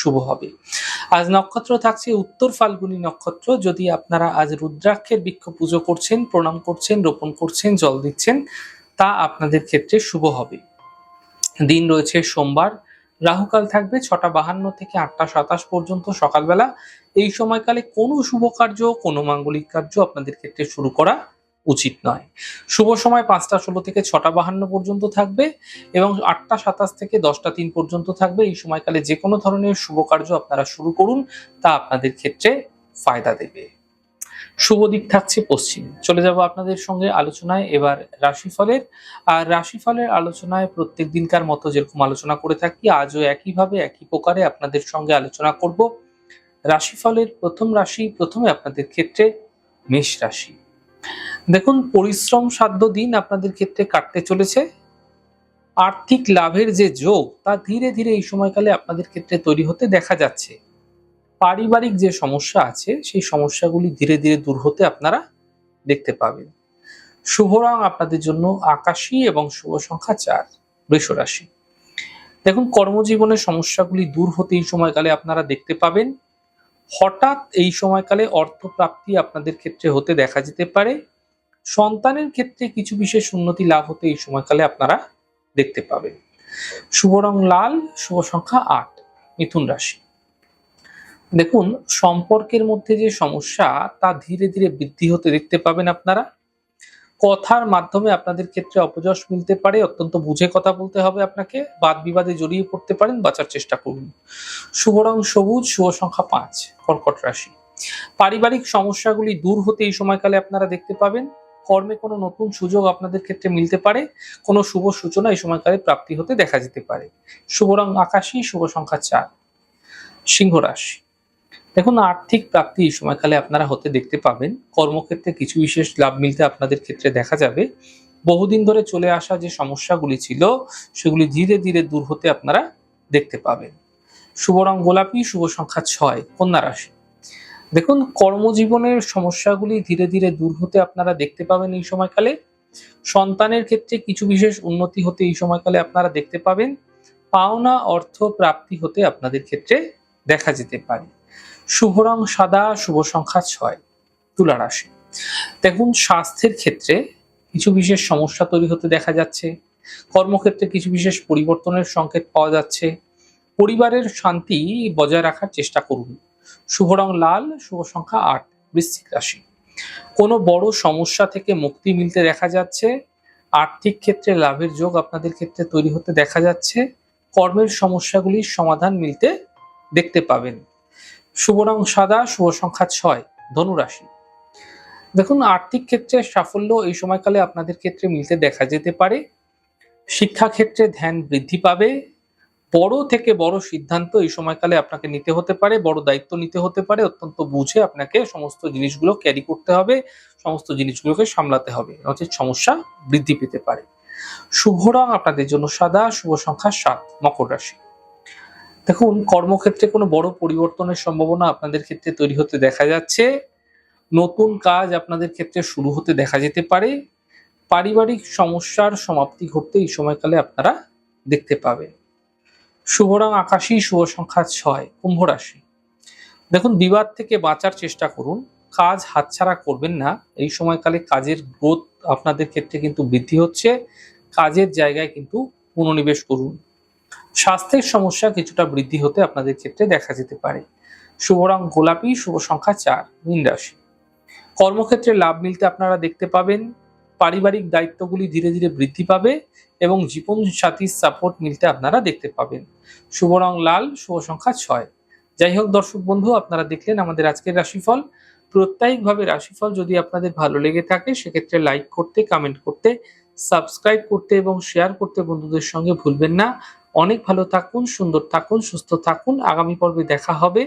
শুভ হবে। আজ নক্ষত্র থাকছে উত্তর ফাল্গুনী নক্ষত্র। যদি আপনারা আজ রুদ্রাক্ষের বৃক্ষ পুজো করছেন, প্রণাম করছেন, রোপণ করছেন, জল দিচ্ছেন, তা আপনাদের ক্ষেত্রে শুভ হবে। দিন রয়েছে সোমবার। রাহুকাল থাকবে ছটা বাহান্ন থেকে আটটা সাতাশ পর্যন্ত সকালবেলা। এই সময়কালে কোনো শুভ কার্য, কোনো মাঙ্গলিক কার্য আপনাদের ক্ষেত্রে শুরু করা উচিত নয়। শুভ সময় পাঁচটা ষোলো থেকে ছটা বাহান্ন পর্যন্ত থাকবে এবং আটটা সাতাশ থেকে দশটা তিন পর্যন্ত থাকবে। এই সময়কালে যে কোনো ধরনের শুভ কার্য আপনারা শুরু করুন, তা আপনাদের ক্ষেত্রে ফায়দা দেবে। শুভ দিক থাকছে পশ্চিম। চলে যাব আপনাদের সঙ্গে আলোচনায়। এবার রাশিফলের। আর রাশিফলের আলোচনায় প্রত্যেক দিনকার মতো যেরকম আলোচনা করে থাকি, আজও একইভাবে একই প্রকারে আপনাদের সঙ্গে আলোচনা করব। রাশিফলের প্রথম রাশি প্রথমে আপনাদের ক্ষেত্রে মেষ রাশি। দেখুন, পরিশ্রম সাধ্য দিন আপনাদের ক্ষেত্রে কাটতে চলেছে। আর্থিক লাভের যে যোগ, তা ধীরে ধীরে এই সময়কালে আপনাদের ক্ষেত্রে তৈরি হতে দেখা যাচ্ছে। পারিবারিক যে সমস্যা আছে, সেই সমস্যাগুলি ধীরে ধীরে দূর হতে আপনারা দেখতে পাবেন। শুভ রং আপনাদের জন্য আকাশী এবং শুভ সংখ্যা চার, বৃষ রাশি। দেখুন, কর্মজীবনের সমস্যাগুলি দূর হতে এই সময়কালে আপনারা দেখতে পাবেন। হঠাৎ এই সময়কালে অর্থপ্রাপ্তি আপনাদের ক্ষেত্রে হতে দেখা যেতে পারে। সন্তানের ক্ষেত্রে কিছু বিশেষ উন্নতি লাভ হতে এই সময়কালে আপনারা দেখতে পাবেন। শুভ রং লাল, শুভ সংখ্যা আট, মিথুন রাশি। দেখুন, সম্পর্কের মধ্যে যে সমস্যা, তা ধীরে ধীরে বৃদ্ধি হতে দেখতে পাবেন আপনারা। কথার মাধ্যমে আপনাদের ক্ষেত্রে অপযশ মিলতে পারে, অত্যন্ত বুঝে কথা বলতে হবে আপনাকে বাদ বিবাদে জড়িয়ে পড়তে পারেন, বাঁচার চেষ্টা করুন। শুভ রং সবুজ, শুভ সংখ্যা পাঁচ, কর্কট রাশি। পারিবারিক সমস্যাগুলি দূর হতে এই সময়কালে আপনারা দেখতে পাবেন। কর্মে কোনো নতুন সুযোগ আপনাদের ক্ষেত্রে মিলতে পারে, কোনো শুভ সূচনা এই সময়কালে প্রাপ্তি হতে দেখা যেতে পারে। শুভ রং আকাশী, শুভ সংখ্যা চার। সিংহ রাশি। দেখুন, আর্থিক প্রাপ্তি এই সময়কালে আপনারা হতে দেখতে পাবেন। কর্মক্ষেত্রে কিছু বিশেষ লাভ মিলতে আপনাদের ক্ষেত্রে দেখা যাবে। বহুদিন ধরে চলে আসা যে সমস্যাগুলি ছিল, সেগুলি ধীরে ধীরে দূর হতে আপনারা দেখতে পাবেন। শুভ রং গোলাপি, শুভ সংখ্যা ছয়, কন্যা রাশি। দেখুন, কর্মজীবনের সমস্যাগুলি ধীরে ধীরে দূর হতে আপনারা দেখতে পাবেন এই সময়কালে। সন্তানের ক্ষেত্রে কিছু বিশেষ উন্নতি হতে এই সময়কালে আপনারা দেখতে পাবেন। পাওনা অর্থ প্রাপ্তি হতে আপনাদের ক্ষেত্রে দেখা যেতে পারে। শুভ রং সাদা, শুভ সংখ্যা ছয়, তুলা রাশি। দেখুন, স্বাস্থ্যের ক্ষেত্রে কিছু বিশেষ সমস্যা তৈরি হতে দেখা যাচ্ছে। কর্মক্ষেত্রে কিছু বিশেষ পরিবর্তনের সংকেত পাওয়া যাচ্ছে। পরিবারের শান্তি বজায় রাখার চেষ্টা করুন। শুভ রং লাল, শুভ সংখ্যা আট, বৃশ্চিক রাশি। কোনো বড় সমস্যা থেকে মুক্তি মিলতে দেখা যাচ্ছে, আর্থিক ক্ষেত্রে লাভের যোগ আপনাদের ক্ষেত্রে তৈরি হতে দেখা যাচ্ছে, কর্মের সমস্যাগুলির সমাধান মিলতে দেখতে পাবেন। শুভ রং সাদা, শুভ সংখ্যা ছয় ধনুরাশি দেখুন, আর্থিক ক্ষেত্রে সাফল্য এই সময়কালে আপনাদের ক্ষেত্রে মিলতে দেখা যেতে পারে। শিক্ষা ক্ষেত্রে ধ্যান বৃদ্ধি পাবে বড় থেকে বড় সিদ্ধান্ত এই সময়কালে আপনাকে নিতে হতে পারে, বড় দায়িত্ব নিতে হতে পারে, অত্যন্ত বুঝে আপনাকে সমস্ত জিনিসগুলো ক্যারি করতে হবে, সমস্ত জিনিসগুলোকে সামলাতে হবে। নচেত সমস্যা বৃদ্ধি পেতে পারে। শুভ রং আপনাদের জন্য সাদা, শুভ সংখ্যা সাত, মকর রাশি। দেখুন, কর্মক্ষেত্রে কোনো বড় পরিবর্তনের সম্ভাবনা আপনাদের ক্ষেত্রে তৈরি হতে দেখা যাচ্ছে। নতুন কাজ আপনাদের ক্ষেত্রে শুরু হতে দেখা যেতে পারে। পারিবারিক সমস্যার সমাপ্তি ঘটতে এই সময়কালে আপনারা দেখতে পাবেন। শুভ রং আকাশী শুভ সংখ্যা ছয়, কুম্ভ রাশি। দেখুন, বিবাদ থেকে বাঁচার চেষ্টা করুন। কাজ হাতছাড়া করবেন না। এই সময়কালে কাজের গ্রোথ আপনাদের ক্ষেত্রে কিন্তু বৃদ্ধি হচ্ছে। কাজের জায়গায় কিন্তু পুনর্নিবেশ করুন। স্বাস্থ্যের সমস্যা কিছুটা বৃদ্ধি হতে আপনাদের ক্ষেত্রে দেখা যেতে পারে। শুভ রং গোলাপি, শুভ সংখ্যা চার, মীন রাশি। কর্মক্ষেত্রে লাভ মিলতে আপনারা দেখতে পাবেন। পারিবারিক দায়িত্বগুলি ধীরে ধীরে বৃদ্ধি পাবে এবং জীবন সাথীর সাপোর্ট মিলতে আপনারা দেখতে পাবেন। শুভ রং লাল, শুভ সংখ্যা ছয়। যাই হোক দর্শক বন্ধু, আপনারা দেখলেন আমাদের আজকের রাশিফল। প্রত্যায়িকভাবে রাশিফল যদি আপনাদের ভালো লেগে থাকে, সেক্ষেত্রে লাইক করতে কমেন্ট করতে সাবস্ক্রাইব করতে এবং শেয়ার করতে বন্ধুদের সঙ্গে ভুলবেন না। অনেক ভালো থাকুন, সুন্দর থাকুন, সুস্থ থাকুন। আগামী পর্বে দেখা হবে।